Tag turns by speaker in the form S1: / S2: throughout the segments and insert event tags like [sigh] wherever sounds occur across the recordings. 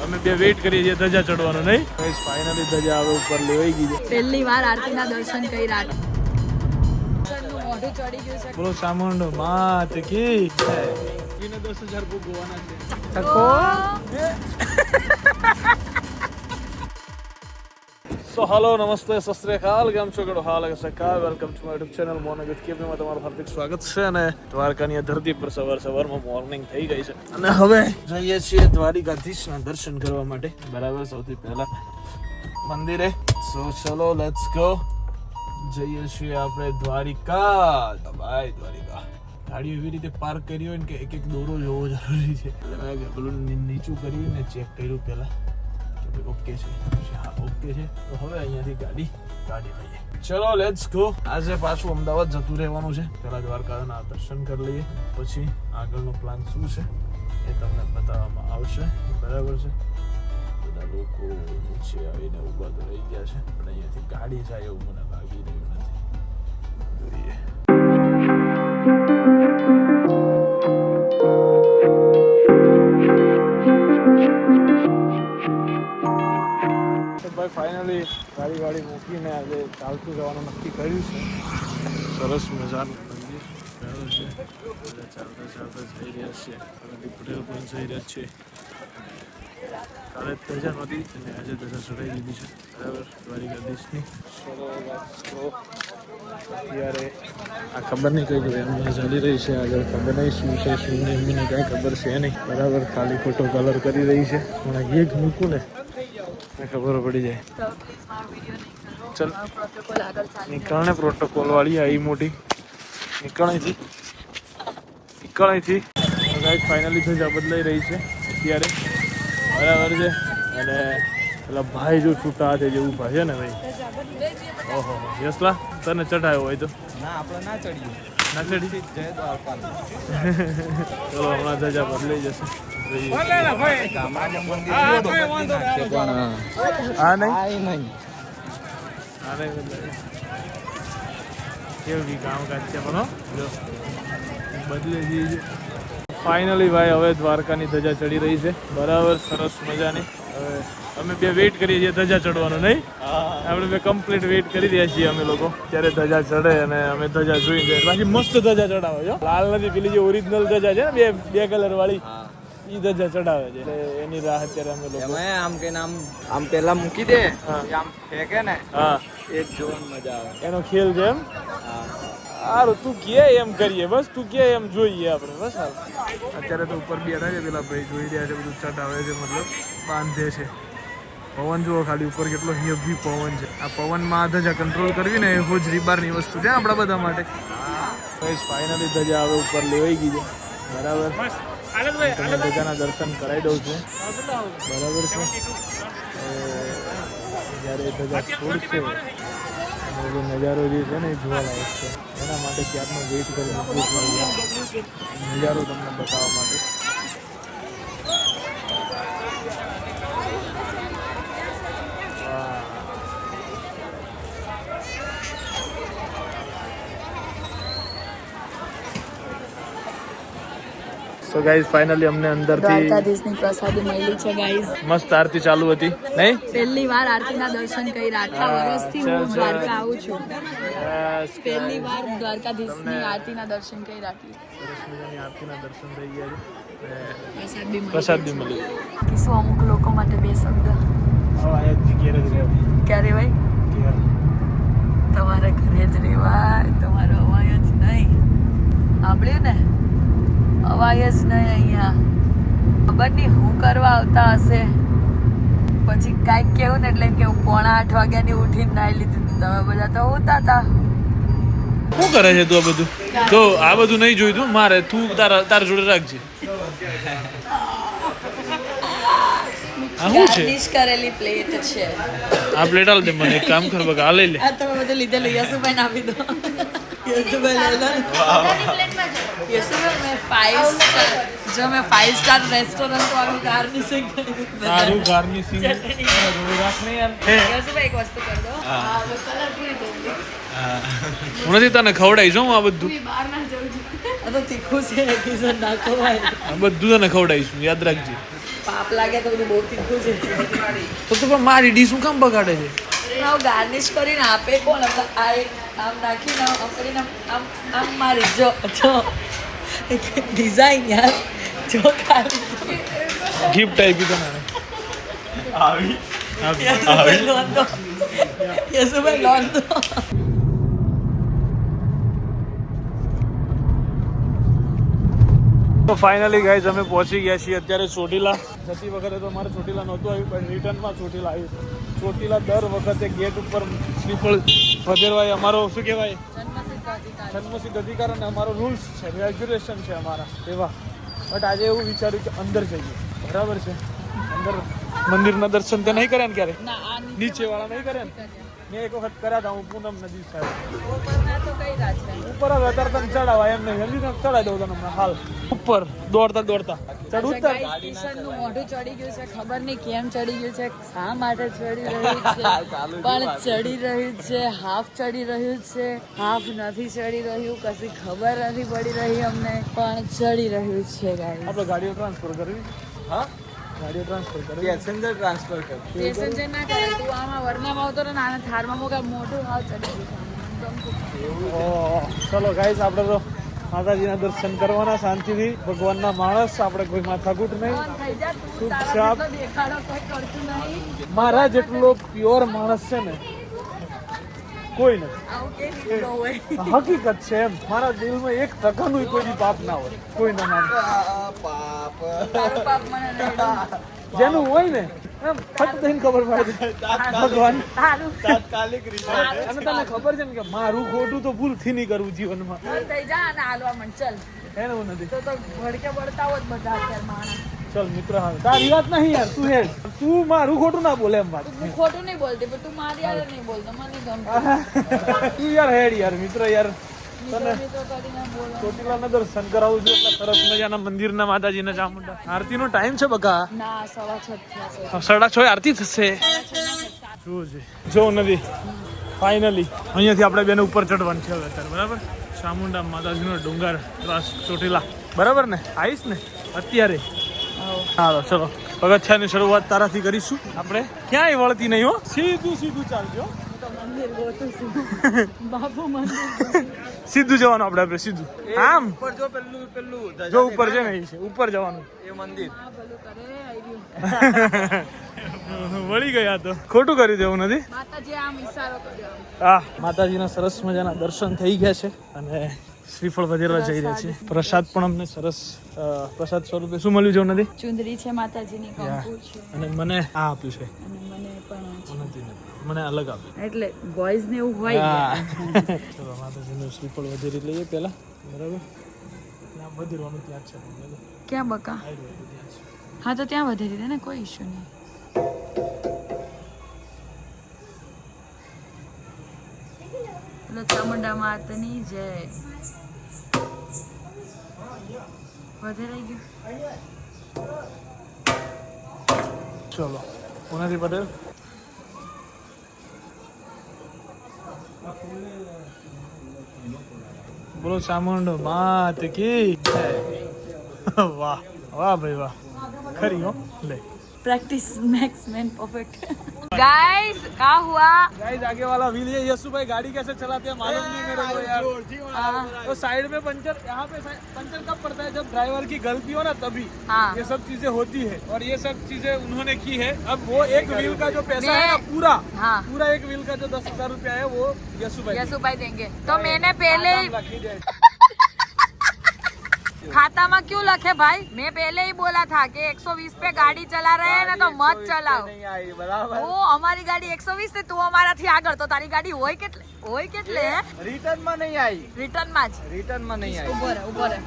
S1: અમે બે વેઇટ કરીએ છીએ ધજા ચડવાનો નહીં? ફાઇનલી ધજા હવે ઉપર લેવાઈ ગઈ છે.
S2: પહેલી વાર આરતીના દર્શન કરી રાત. ચડી ગયું
S1: બોલો સામંડ માત કી દસ હજાર છે. [laughs] સો હાલો નમસ્તે સસ્ત્રેકાલ કેમ છો ગડો હાલ સકાર welcome to my YouTube channel morning with કેપીમાં તમારું હાર્દિક સ્વાગત છે અને દ્વારકાની ધરતી પર સવાર સવારમાં મોર્નિંગ થઈ ગઈ છે અને હવે જઈએ છીએ દ્વારિકાધીશના દર્શન કરવા માટે બરાબર સૌથી પહેલા મંદિરે સો ચલો લેટ્સ ગો જઈએ છીએ આપણે દ્વારિકા ભાઈ દ્વારિકા ગાડી એવી રીતે પાર્ક કરી હોય ને કે એક એક દોરો જોવો જરૂરી છે એટલે નીચું કર્યું ને ચેક કર્યું પહેલા ઓકે છે. હા ઓકે છે. તો હવે અહીંયાથી ગાડી કાઢી લઈએ. ચલો લેટ્સ ગો આજે પાછું અમદાવાદ જતું રહેવાનું છે. પહેલા દ્વારકાના દર્શન કરી લઈએ. પછી આગળનો પ્લાન શું છે એ તમને બતાવવામાં આવશે. બરાબર છે? બધા લોકો નીચે આવીને ઊભા તો રહી ગયા છે. પણ અહીંયાથી ગાડી જાય એવું મને લાગી રહ્યું નથી. જોઈએ. ભાઈ ફાઇનલી ગાડી વાડી મૂકીને આજે ચાલતું જવાનું નક્કી કર્યું છે. સરસ મજાનું મંદિર. છે. ચાલતા ચાલતા જઈ રહ્યા છે. પ્રગતિ પટેલ પણ જઈ રહ્યા છે. કાલે ધજા નહોતી આજે ધજા ચડાવી દીધી છે. બરાબર અત્યારે આ ખબર નહીં કઈ ચાલી રહી છે. આગળ ખબર નહીં શું છે, શું નહીં, એમને કાંઈ ખબર છે નહીં. બરાબર, ખાલી ફોટો કલર કરી રહી છે. પણ એક મૂકું ને. ખબર પડી જાય.
S2: તો પ્લીઝ મારો વીડિયો નહીં કરો
S1: ચલ. નીકળને પ્રોટોકોલ વાળી આવી મોટી. નીકળ અહીંથી. નીકળ અહીંથી. ગાઈડ ફાઇનલી ધજા બદલાઈ રહી છે અત્યારે. બરાબર છે. અને પેલા ભાઈ જો છૂટા હાથે જેવું ભાઈ છે ને ભાઈ. ઓહો યસલા તને ચઢાયો હોય તો.
S3: ના આપણે ના ચડીએ.
S1: ના ચડી?
S3: જય દ્વારકા [laughs]
S1: ચલો હમણાં ધજા બદલાઈ જશે. આ ફાઇનલી ભાઈ, હવે દ્વારકાની ધજા ચડી રહી છે. બરાબર, સરસ મજાની. હવે અમે બે વેઇટ કરીએ છીએ ધજા ચડવાનો, નહીં? આપણે બે કમ્પ્લીટ વેઇટ કરી રહ્યા છીએ અમે લોકો. ત્યારે ધજા ચડે અને અમે ધજા જોઈ જાય. બાકી મસ્ત ધજા ચડાવો છો લાલ નથી, પેલી જે ઓરિજિનલ ધજા છે ને, બે બે કલર વાળી. ઈ ધજા ચડાવે છે. એટલે એની રાહ અત્યારે અમે લોકો
S3: અમે આમ કે આમ આમ પેલા મૂકી દે આમ ફેંકે ને
S1: હા.
S3: એ જોન મજા આવે.
S1: એનો ખેલ છે એમ?
S3: હા.
S1: સારું તું કે એમ કરીએ બસ તું કે એમ જોઈએ આપણે બસ હાલ. અત્યારે તો ઉપર બેઠા છે પેલા ભાઈ જોઈ રહ્યા છે બધું ચટાવે છે મતલબ બાંધે છે. પવન જુઓ ખાલી ઉપર કેટલો હેવી પવન છે. આ પવનમાં આ ધજા કંટ્રોલ કરવી ને એ હોજરી બારની વસ્તુ છે આપણા બધા માટે. ફાઇનલી ધજા હવે ઉપર લેવાઈ ગઈ છે. બરાબર. તમને બધાના દર્શન કરાવી દઉં છું. બરાબર છે? જ્યારે ધજા છોડશે અને જે નજારો જે છે ને એ જોવાલાયક છે. એના માટે ક્યારનો વેઇટ કરી મૂકવું નજારો તમને બતાવવા માટે. સો ગાઈઝ ફાઇનલી અમને અંદરથી
S2: દ્વારકાધીશની પ્રસાદી મળી છે ગાઈઝ
S1: મસ્ત આરતી ચાલુ હતી. નહીં?
S2: પહેલી વાર આરતીના દર્શન કરી આટલા વર્ષથી હું દ્વારકા આવું છું. પહેલી વાર દ્વારકાધીશની આરતીના દર્શન
S1: કરી રાખી આરતીના દર્શન થઈ ગયા છે.
S2: પ્રસાદ બી મળી. કીશું અમુક લોકો માટે બે શબ્દ. ક્યારે ભાઈ? તમારા ઘરે જ રેવાય તમારો અવાય જ નહીં. સાંભળ્યું ને અવાય જ નહીં અહીંયા. ખબર નહીં હું કરવા આવતા હશે. પછી કાંઈક કેવું ને એટલે એમ કે હું પોણા આઠ વાગ્યાની ઉઠીને નાઈ લીધું. તમે બધા તો હોતા હતા
S1: શું કરે છે તું આ બધું? તો આ બધું નહીં જોયું તું મારે તું તારા તાર જોડે રાખજે. આ શું છે?
S2: ગાર્નિશ કરેલી પ્લેટ છે.
S1: આ પ્લેટ આલ દે મને એક કામ કર બગા લઈ લે.
S2: આ તમે બધું લીધેલું યશુભાઈને આપી દો. જો મેં ફાઈવ સ્ટાર રેસ્ટોરન્ટ વાળું ગાર્નિશિંગ
S1: તારું ગાર્નિશિંગ જોડે રાખ ને યાર હે
S2: એક વસ્તુ કરી દો આ કલર પૂરી દો
S1: હું તને ખવડાવીશ હું આ બધું
S2: બહાર ના જવું આ તો તીખું છે કિશન ના ખવાય
S1: બધું તને ખવડાવીશું યાદ રાખજે
S2: પાપ લાગે તો બધું બહુ તીખું છે
S1: તો તું પણ મારી ડીશ શું કામ બગાડે છે
S2: ગાર્નિશ કરીને આપે કોણ આ એક આમ નાખીને આમ કરીને આમ- આમ મારી જો જો. ડિઝાઇન યાર. જો ખાલી.
S1: ગિફ્ટ આપી તને
S2: યશુભાઈ લોન દો યશુભાઈ લોન દો
S1: તો ફાઇનલી ગાઈઝ અમે પહોંચી ગયા છીએ અત્યારે ચોટીલા. જતી વખતે તો મારે ચોટીલા નહોતું આવ્યું પણ રિટર્નમાં ચોટીલા આવ્યું. ચોટીલા દર વખતે ગેટ ઉપર શ્રીફળ વધેરવાય અમારો શું કહેવાય? જન્મસિદ્ધ અધિકાર. અને અમારો રૂલ્સ છે રેગ્યુલેશન છે અમારા એવા. બટ આજે એવું વિચાર્યું કે અંદર જઈએ. બરાબર છે? અંદર મંદિરના દર્શન તે નહીં કર્યા ને ક્યારે? નીચે વાળા નહીં કર્યા ને? મેં એક વખત કર્યા હતા હું પૂનમ નદી સાહેબ.
S2: ઉપરના તો કઈ રાત છે?
S1: ઉપર હવે અત્યારે તમે ચડાવવા એમ નહીં. જલ્દી તમે ચડાવી દઉં તમને હાલ. ઉપર દોડતા દોડતા. ચડવું
S2: કિશનનું મોઢું ચડી ગયું છે ખબર નહીં કેમ ચડી ગયું છે શા માટે ચડી રહ્યું છે? [laughs] પણ ચડી રહ્યું છે હાફ ચડી રહ્યું છે હાફ નથી ચડી રહ્યું કશી ખબર નથી પડી રહી અમને પણ ચડી રહ્યું છે ગાડી
S1: આપણે ગાડીઓ ટ્રાન્સફર કરવી?
S3: હા?
S1: ગાડીઓ ટ્રાન્સફર કરે?
S3: પેસેન્જર ટ્રાન્સફર કરે.
S2: પેસેન્જર ના કરે તું આમાં વરનામાં ભાવ તો નાના થારમાં મોકા મોટો ભાવ ચડી ગયો
S1: ચલો ગાઈસ આપણે તો માતાજીના દર્શન કરવાના શાંતિથી. ભગવાનના માણસ આપણે કોઈ માથાકૂટ નહીં. ચૂપચાપ.
S2: તારા જેટલો દેખાડો કોઈ કરતું નહીં.
S1: મારા જેટલો પ્યોર માણસ છે ને કોઈ નથી.
S2: આવું કે રીતે હોય.
S1: હકીકત છે એમ. મારા દિલમાં એક ટકાનું કોઈ દી પાપ ના હોય. કોઈ ના માને.
S3: પાપ.
S2: તારું પાપ મને નહીં
S1: જેનું હોય ને એમ ફટ દઈને ખબર પડે. ભગવાન.
S3: તાત્કાલિક રીતે
S1: અને તને ખબર છે ને કે મારું ખોટું તો ભૂલથી નહીં કરવું જીવનમાં.
S2: થઈ જા અને હાલવા મન ચલ.
S1: એનું નથી.
S2: તો તો ભડકે બળતા હોત બધા અત્યારે માણસ.
S1: ચલ મિત્ર હાલ. તારી વાત નહીં યાર તું હેડ. તું મારું ખોટું ના બોલે એમ વાત.
S2: હું ખોટું નહીં બોલતી પણ તું મારી યાર નહીં બોલતો મને ગમતું.
S1: તું યાર હેડ યાર મિત્ર યાર. તને ચોટીલાના દર્શન કરાવું છું એટલે સરસ મજાના મંદિરના માતાજીના ચામુંડા. આરતીનો ટાઈમ છે બકા.
S2: ના સવા છ
S1: સાડા છ આરતી થશે. જો નદી. ફાઇનલી અહીંયાથી આપણે બેને ઉપર ચડવાનું છે હવે અત્યારે બરાબર? ચામુંડા માતાજીનો ડુંગર ત્રાસ ચોટીલા. બરાબર ને? આવીશ ને? અત્યારે. હાલો ચલો. પગથિયાની શરૂઆત તારાથી કરીશું આપણે. ક્યાંય વળતી નહીં હો. સીધું સીધું ચાલજો.
S2: તો મંદિર ગોતું છું બાપુ મંદિર
S1: સીધું જવાનું આપણે આપણે સીધું. આમ?
S3: ઉપર જો પેલું પેલું
S1: જો ઉપર છે ને એ છે ઉપર જવાનું.
S3: એ મંદિર. [laughs]
S1: વળી ગયા તો. ખોટું કરી દેવું નથી.
S2: માતાજી આમ ઈશારો કર્યો
S1: આ માતાજીના સરસ મજાના દર્શન થઈ ગયા છે અને શ્રીફળ વધેરવા જઈ રહ્યા છે. પ્રસાદ પણ અમને સરસ પ્રસાદ સ્વરૂપે શું મળ્યું છે નથી
S2: ચુંદડી છે માતાજીની છે.
S1: અને મને આ આપ્યું છે.
S2: મને પણ.
S1: મને અલગ આપ્યું.
S2: એટલે બોયઝ ને એવું હોય [laughs]
S1: ચલો માતાજીનું શ્રીફળ વધેરી લઈએ પહેલા. બરાબર? ત્યાં વધેરવાનું ત્યાં છે.
S2: ક્યાં બકા. હા તો ત્યાં વધેરી દે ને કોઈ ઇશ્યુ નહીં. બોલો ચામુંડા માતની જય. વધારે ગયું.
S1: ચલો ઉનાથી પટેલ. બોલો ચામુંડો માત કી વાહ વાહ ભાઈ વાહ. ખરી હો લે.
S2: Practice makes man perfect guys क्या हुआ?
S1: गाइस आगे वाला व्हील ये यशु भाई गाड़ी कैसे चलाते हैं मालूम नहीं मेरे को यार। तो साइड में पंचर यहाँ पे पंचर कब पड़ता है? जब ड्राइवर की गलती हो ना तभी।
S2: हाँ।
S1: ये सब चीज़ें होती है। और ये सब चीज़ें उन्होंने की है। अब वो एक व्हील का जो पैसा है ना पूरा
S2: हाँ।
S1: पूरा एक व्हील का जो दस हज़ार रूपया है वो यशु भाई
S2: यशु भाई देंगे। तो मैंने पहले ही खाता में क्यों लखे भाई मैं पहले ही बोला था कि 120 पे गाड़ी चला रहे हैं ना तो मत चलाओ
S3: નહીં આવી બરાબર
S2: ઓ અમારી ગાડી 120 છે તું અમારાથી આગળ તો તારી ગાડી હોય કેટલે હોય કેટલે
S3: રિટર્ન માં નહીં આવી
S2: રિટર્ન માં જ
S3: રિટર્ન માં નહીં આવી
S2: ઉભો રહે ઉભો રહે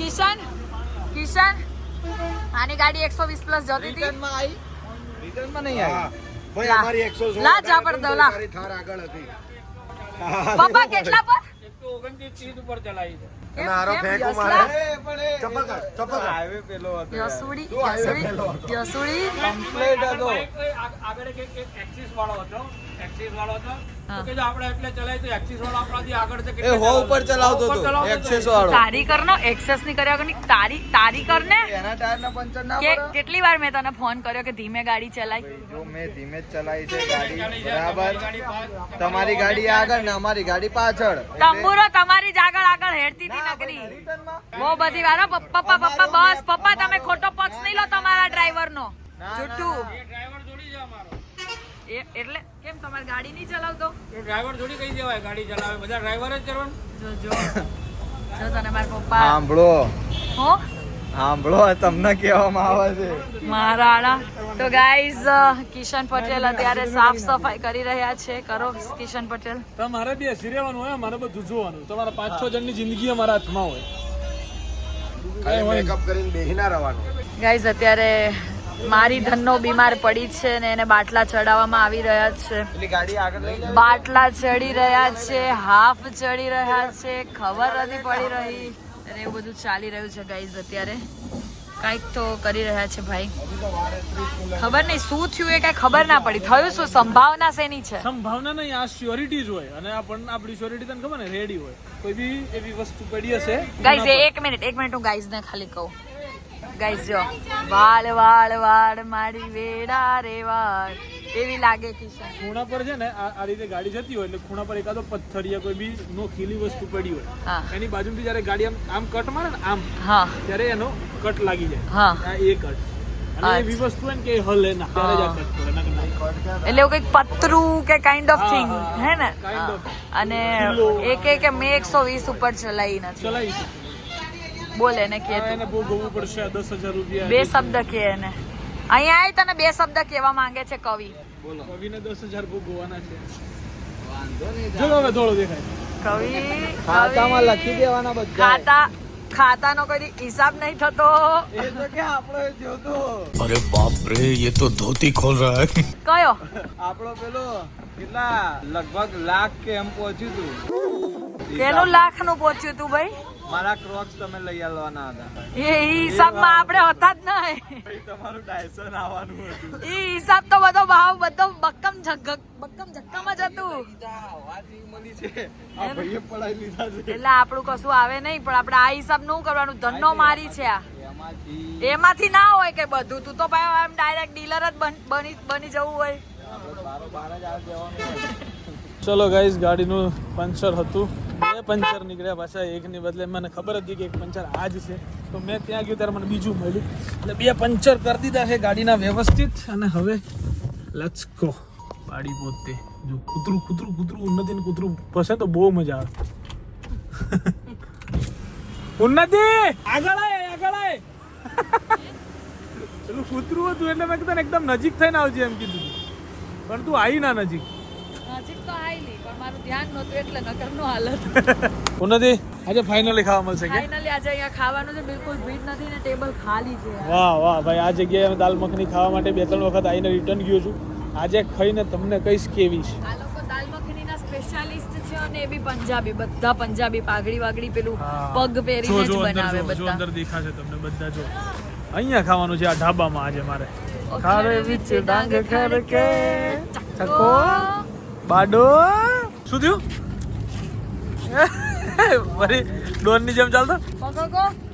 S2: કિશન કિશન આની ગાડી 120 પ્લસ જતી હતી
S3: રિટર્ન માં આવી રિટર્ન માં નહીં આવી
S2: લા લા જા પર દો લા પપ્પા કેટલા પર કેમ કેમ ચપ્પલ
S3: હાઈવે પેલો હતો.
S2: યસુડી યસુડી યસુડી.
S3: કમ્પ્લીટ હતો.
S4: આગળ એક એક એક્સિસ વાળો હતો. એક્સિસ વાળો હતો.
S2: હા.
S4: કે જો આપણે એટલે ચલાવી તો એક્સિસ વાળો આપણાથી આગળ છે
S3: એ હો ઉપર ચલાવતો
S4: ઉપર
S3: હતો
S4: ચલાવતો
S3: એક્સેસ
S4: હતો.
S3: વાળો.
S2: તારી કર નો એક્સેસની કર્યા વગરની તારી તારી કર ને
S3: એના ટાયર ના પંચર ના
S2: કે
S3: પડે?
S2: કેટલી વાર મેં તને ફોન કર્યો કે ધીમે ગાડી ચલાય?
S3: જો મેં ધીમે ચલાવી છે ગાડી
S4: ગાડી
S3: બરાબર? તમારી ગાડી આગળ ને અમારી ગાડી પાછળ.
S2: તંબુરો તમારી જ આગળ આગળ હેડતી હતી નકરી. બહુ બધી વાર પપ્પા પપ્પા બસ પપ્પા તમે ખોટો પક્ષ નહીં લો તમારા ડ્રાઈવર નો. જુઠ્ઠું.
S4: ડ્રાઈવર જોડી અમારો.
S2: એટલે કેમ તમારે ગાડી નહીં ચલાવતો?
S4: ડ્રાઈવર થોડી કહી દેવાય ગાડી ચલાવે. બધા ડ્રાઈવર જ કરવાનું.
S2: જો જો. જો તને મારા પપ્પા
S3: સાંભળો.
S2: હો?
S3: સાંભળો તમને કહેવામાં આવે છે.
S2: મારાણા તો ગાઈઝ કિશન પટેલ અત્યારે સાફ સફાઈ કરી રહ્યા છે. કરો કિશન પટેલ.
S1: તમારે બી હસી રહેવાનું હોય મારે બધું જોવાનું. તમારા પાંચ છ જણની જિંદગી અમારા હાથમાં હોય.
S3: મેકઅપ કરીને બેહી ના રહેવાનું.
S2: ગાઈઝ અત્યારે મારી ધનનો બીમાર પડી છે ને એને બાટલા ચડાવવામાં આવી રહ્યા છે. બાટલા ચડી રહ્યા છે હાફ ચડી રહ્યા છે ખબર નથી પડી રહી. અને એવું બધું ચાલી રહ્યું છે ગાઈઝ અત્યારે. કાંઈક તો કરી રહ્યા છે ભાઈ. ખબર નહીં શું થયું એ કઈ ખબર ના પડી. થયું શું? સંભાવના શેની છે?
S1: સંભાવના નહીં આ શ્યોરિટી જ હોય. અને આ પણ આપણી શ્યોરિટી તને ખબર ને રેડી હોય. કોઈ બી એવી વસ્તુ પડી હશે
S2: ગાઈઝ એક મિનિટ એક મિનિટ હું ગાઈઝ ને ખાલી કહું. ગાઈઝ જો વાળ વાળ વાળ મારી વેડા રે વાળ. એવી લાગે કિશન
S1: ખૂણા પર છે ને આ રીતે ગાડી જતી હોય એટલે ખૂણા પર એકાદો પથ્થર યા કોઈ બી નોખીલી વસ્તુ પડી હોય. એની બાજુથી જ્યારે ગાડી આમ આમ કટ મારે ને આમ
S2: હા.
S1: ત્યારે એનો કટ લાગી જાય.
S2: હા.
S1: આ એ કટ. અને એવી વસ્તુ હોય ને કે હલે ના ત્યારે જ આ કટ પડે નકર
S2: એટલે એવું કંઈક પતરું કે કાઇન્ડ ઓફ થિંગ
S1: હે
S2: ને. અને એક એક મેં એકસો વીસ ઉપર ચલાવી નથી.
S1: ચલાવી.
S2: બોલે ને કે
S1: એને ભોગવવું પડશે 10000 રૂપિયા
S2: બે શબ્દ કે એને. અહીંયા આય તને બે શબ્દ કેવા માંગે છે કવિ.
S1: બોલો. કવિને 10000 ભોગવવાના છે. વાંધો નહીં જો હવે થોડો દેખાય.
S2: કવિ
S3: ખાતામાં લખી દેવાના બધા.
S2: ખાતા હિસાબ નહીં થતો.
S3: એ એ
S5: તો ધોતી ખોલ
S2: કયો?
S3: લગભગ લાખ કે એમ પહોંચ્યું તું.
S2: પેલું લાખનું પહોંચ્યું તું ભાઈ?
S3: મારા ક્રોક્સ તમે લઈ આવવાના હતા.
S2: એ હિસાબમાં આપણે હતા જ નહીં.
S3: તમારું ડાયસન આવવાનું હતું.
S2: એ હિસાબ તો બધો ભાવ બધો બક્કમ ઝગક બક્કમ ઝક્કમ જ હતું. એટલે આપણું કશું આવે નહીં પણ આપણે આ હિસાબનું કરવાનું? ધનનો મારી છે આ.
S3: એમાંથી.
S2: ના હોય કે બધું. તું તો ભાઈ એમ ડાયરેક્ટ ડીલર જ બન- બની જવું હોય.
S1: ચલો ગાઈસ ગાડીનું પંચર હતું. બે પંચર નીકળ્યા પાછા, એકની બદલે મને ખબર હતી કે એક પંચર આ જ છે. તો મેં ત્યાં ગયું, ત્યારે મને બીજું મળ્યું. એટલે બે પંચર કરી દીધા છે ગાડીના વ્યવસ્થિત, અને હવે લેટ્સ ગો ગાડી પોતે. જો કૂતરું કૂતરું કૂતરું, ઉન્નતિ ને કૂતરું ફસે તો બહુ મજા આવે. [laughs] ઉન્નતિ! આગળ આય આગળ આય. [laughs] પેલું કૂતરું હતું, એટલે મેં કીધું એકદમ નજીક થઈને આવજે એમ કીધું પણ તું આવી ના નજીક.
S2: મારું ધ્યાન નહોતું એટલે નગર નો હાલત.
S1: ઉન્નતિ આજે ફાઇનલી ખાવા મળશે કે?
S2: ફાઇનલી આજે અહીંયા ખાવાનું છે બિલકુલ ભીડ નથી ને ટેબલ ખાલી છે.
S1: વાહ વાહ ભાઈ આ જગ્યાએ અમે દાલ મખની ખાવા માટે બે ત્રણ વખત આવીને રિટર્ન ગયો છું. આજે ખાઈને તમને કહીશ કેવી છે.
S2: આ લોકો દાલ મખનીના સ્પેશિયાલિસ્ટ છે અને એ બી પંજાબી બધા પંજાબી પાઘડી વાગડી પેલું પગ પહેરીને જ બનાવે
S1: જો
S2: બધા.
S1: અંદર દેખાશે તમને બધા જો. અહીંયા ખાવાનું છે આ ઢાબામાં આજે મારે.
S2: ખારે વિચ ડાંગ ખરકે ચકો
S1: બાડો? શું થયું? વળી ડોનની જેમ ચાલતો?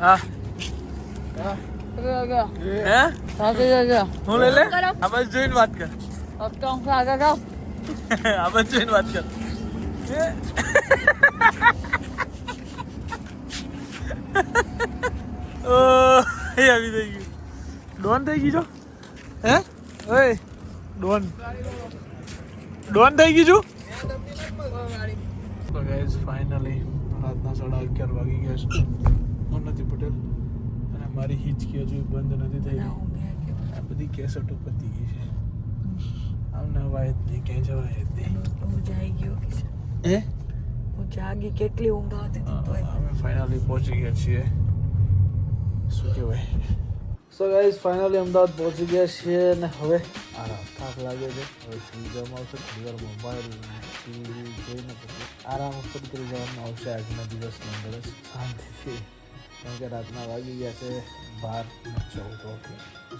S1: હા. હે? લઈ લે. આ બસ જોઈને વાત કર. આ બસ જોઈને વાત કર. ઓ એ આવી થઈ ગયું. ડોન થઈ ગયું છો હે? ઓય. ડોન. ડોન થઈ ગયું છું તો ગાઈઝ ફાઇનલી રાતના સાડા અગિયાર વાગી ગયા છે. હું નથી પટેલ અને મારી હિચકી હજુ બંધ નથી થઈ. આ બધી કેસેટો પતી ગઈ. છે. આમને હવાય જ નહીં ક્યાંય જવાય જ નહીં.
S2: હું જાઈ ગયો
S1: હે?
S2: હું જાગી કેટલી ઊંઘ આવતી
S1: અમે ફાઇનલી પહોંચી ગયા છીએ. શું કહેવાય? સો ગાઈઝ ફાઇનલી અમદાવાદ પહોંચી ગયા છીએ અને હવે આરામ થાક લાગે છે. હવે સુઈ જવામાં આવશે થોડી વાર મોબાઈલ ટીવી જોઈને પછી આરામ ખુદ કરી જવામાં આવશે આજના દિવસની અંદર શાંતિથી. કારણ કે રાતના વાગી ગયા છે બાર ચૌદ ઓકે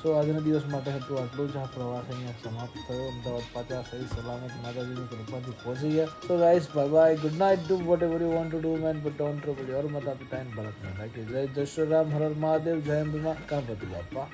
S1: સો આજના દિવસ માટે હતું આટલું જ. આ પ્રવાસ અહીંયા સમાપ્ત થયો. અમદાવાદ પાછા સહી સલામત માતાજીની કૃપાથી પહોંચી ગયા. So guys bye bye good night do whatever you want to do man but don't trouble your mata pita and ભરત માતા કે જય જય શ્રી રામ હર મહાદેવ જય અંબિમા ગણપતિ બાપા.